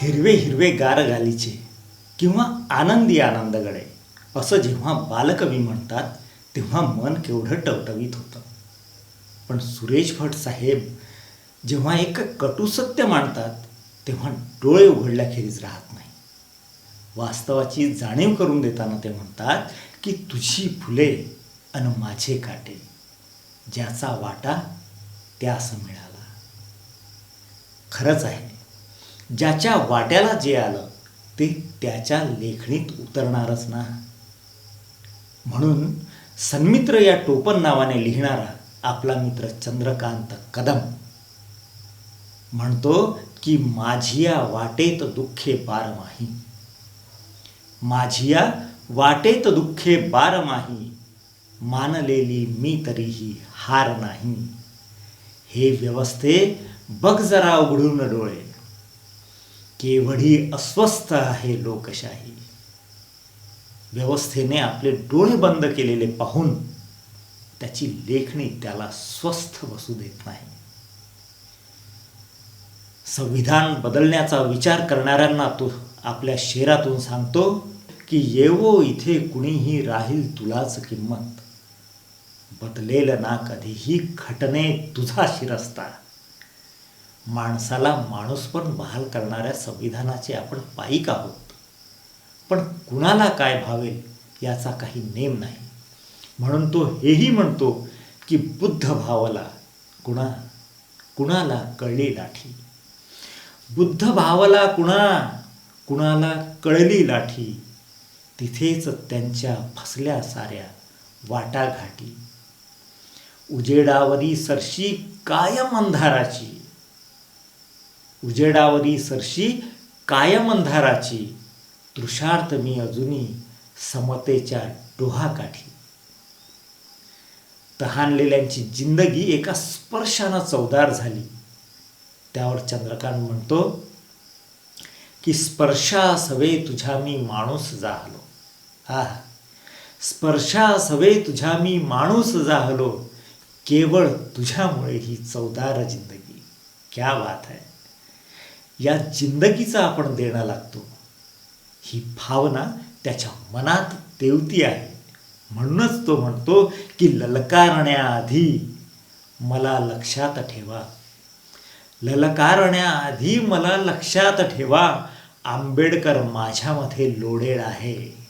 हिरवे हिरवे गार गालीचे किंवा आनंदी आनंदगडे असं जेव्हा बालकवी म्हणतात तेव्हा मन केवढं टवटवीत होतं. पण सुरेश भट साहेब जेव्हा एक कटुसत्य मांडतात तेव्हा डोळे उघडल्याखेरीज राहत नाही. वास्तवाची जाणीव करून देताना ते म्हणतात की तुझी फुले अन माझे काटे ज्याचा वाटा त्यास मिळाला. खरंच आहे ज्याच्या वाट्याला जे आलं ते त्याच्या लेखणीत उतरणारच ना. म्हणून सन्मित्र या टोपण नावाने लिहिणारा आपला मित्र चंद्रकांत कदम म्हणतो की माझिया वाटेत दुःखे बारमाही माझिया वाटेत दुःखे बारमाही मानलेली मी तरीही हार नाही. हे व्यवस्थे बघ जरा उघडून डोळे. केवढी अस्वस्थ आहे लोकशाही. व्यवस्थेने आपले डोळे बंद केलेले पाहून त्याची लेखणी त्याला स्वस्थ बसू देत नाही. संविधान बदलण्याचा विचार करणाऱ्यांना तो आपल्या शेरातून सांगतो की येवो इथे कुणीही राहील तुलाच किंमत. बदलेल ना कधीही खटणे तुझा शिरस्ता. माणसाला माणूस पण बहाल करणाऱ्या संविधानाचे आपण पायिक आहोत. पण कुणाला काय भावेल याचा काही नेम नाही. म्हणून तो हेही म्हणतो की बुद्ध भावाला कुणा कुणाला कळली लाठी? बुद्ध भावाला कुणा कुणाला कळली लाठी? तिथेच त्यांच्या फसल्या साऱ्या वाटाघाटी. उजेडावरी सरशी कायम अंधाराची. उजेडावरी सरशी कायम अंधाराची. तृषार्थ मी अजूनही समतेच्या डोहाकाठी. तहानलेल्यांची जिंदगी एका स्पर्शानं चवदार झाली. त्यावर चंद्रकांत म्हणतो की स्पर्शा सवे तुझ्या मी माणूस जाहलो. हा स्पर्शा सवे तुझ्या मी माणूस जाहलो. केवळ तुझ्यामुळे ही चवदार जिंदगी. क्या बात आहे या जिंदगीचा आपण देणं लागतो. ही भावना त्याच्या मनात तेवती आहे. म्हणूनच तो म्हणतो की ललकारण्याआधी मला लक्षात ठेवा. ललकारण्याआधी मला लक्षात ठेवा. आंबेडकर माझ्यामध्ये लोडेड आहे.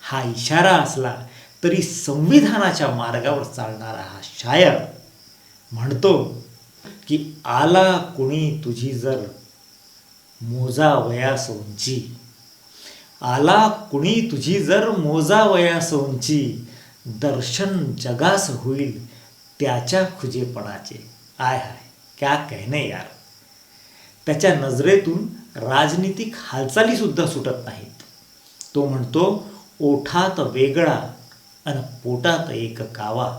हा इशारा असला तरी संविधानाच्या मार्गावर चालणारा हा शायर म्हणतो की आला कुणी तुझी जर मोजा वयास उंची आला कुणी तुझी जर मोजा वयास उंची दर्शन जगास होईल त्याच्या खुजेपणाचे. आय हाय क्या कहणे यार. त्याच्या नजरेतून राजनीतिक हालचालीसुद्धा सुटत नाहीत. तो म्हणतो ओठात वेगळा अन पोटात एक कावा.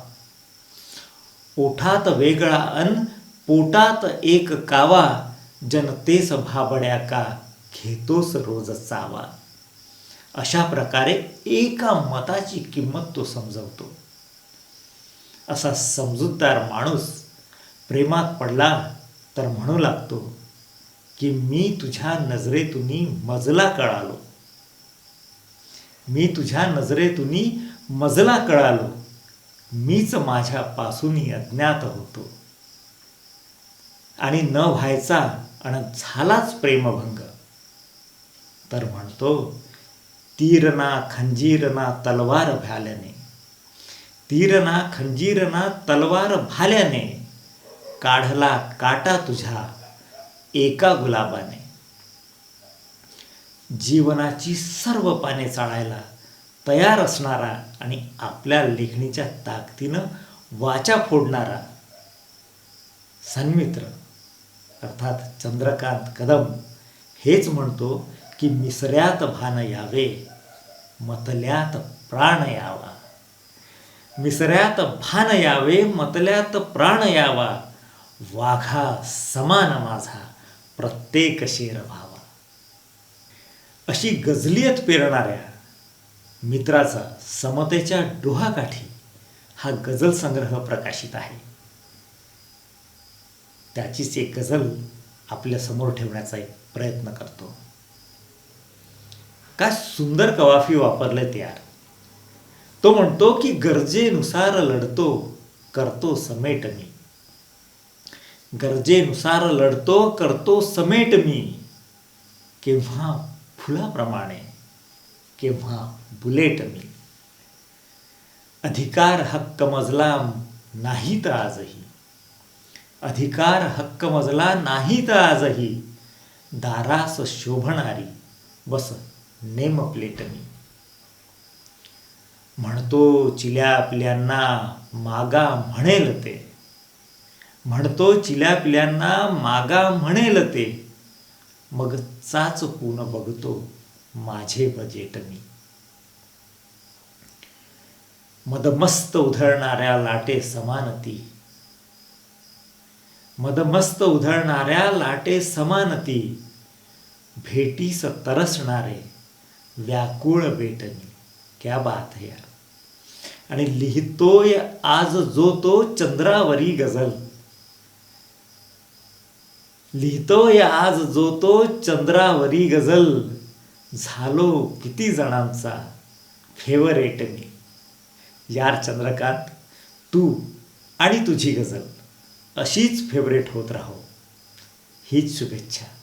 ओठात वेगळा अन पोटात एक कावा जनतेस भाबड्या का घेतोस रोज चावा. अशा प्रकारे एका मताची किंमत तो समजवतो. असा समजूतदार माणूस प्रेमात पडला तर म्हणू लागतो की मी तुझ्या नजरेतून मजला कळालो. मी तुझ्या नजरेतून मजला कळालो. मीच माझ्यापासून अज्ञात होतो. आणि न व्हायचा आणि झालाच प्रेमभंग. तर म्हणतो तीरना खंजीरना तलवार भाल्याने तीरना खंजीरना तलवार भाल्याने काढला काटा तुझ्या एका गुलाबाने. जीवनाची सर्व पाने चाळायला तयार असणारा आणि आपल्या लेखणीच्या ताकदीनं वाचा फोडणारा सन्मित्र अर्थात चंद्रकांत कदम हेच म्हणतो की मिसऱ्यात भान यावे मतल्यात प्राण यावा. मिसऱ्यात भान यावे मतल्यात प्राण यावा. वाघा समान माझा प्रत्येक शेर व्हावा. अशी गजलियत पेरणाऱ्या. मित्राचा समतेच्या डोहाकाठी हा गझल संग्रह प्रकाशित आहे. त्याचीच एक गझल आपल्यासमोर ठेवण्याचा एक प्रयत्न करतो. काय सुंदर कवाफी वापरले यार. तो म्हणतो की गरजेनुसार लढतो करतो समेट मी. गरजेनुसार लढतो करतो समेट मी. केव्हा फुलाप्रमाणे केव्हा बुलेट मी. अधिकार हक्क मजला नाही तर आजही. अधिकार हक्क मजला नाही तर आजही दारास शोभणारी बस नेम प्लेट मी. म्हणतो चिल्या आपल्यांना मागा म्हणेल ते. म्हणतो चिल्या पिल्यांना मागा म्हणेल ते. मग चाच पून बघतो माझे बजेट मी. मदमस्त उधळणाऱ्या लाटे समानती मदमस्त उधळणाऱ्या लाटे समानती भेटीस तरसणारे व्याकुळ बेटनी क्या बात है यार. आणि लिहितोय आज जो तो चंद्रावरी गझल. लिहितोय आज जो तो चंद्रावरी गझल. झालो किती जणांचा फेवरेट मी. यार चंद्रकांत तू आणि तुझी गझल. अशीच फेवरेट होत राहो. हीच शुभेच्छा.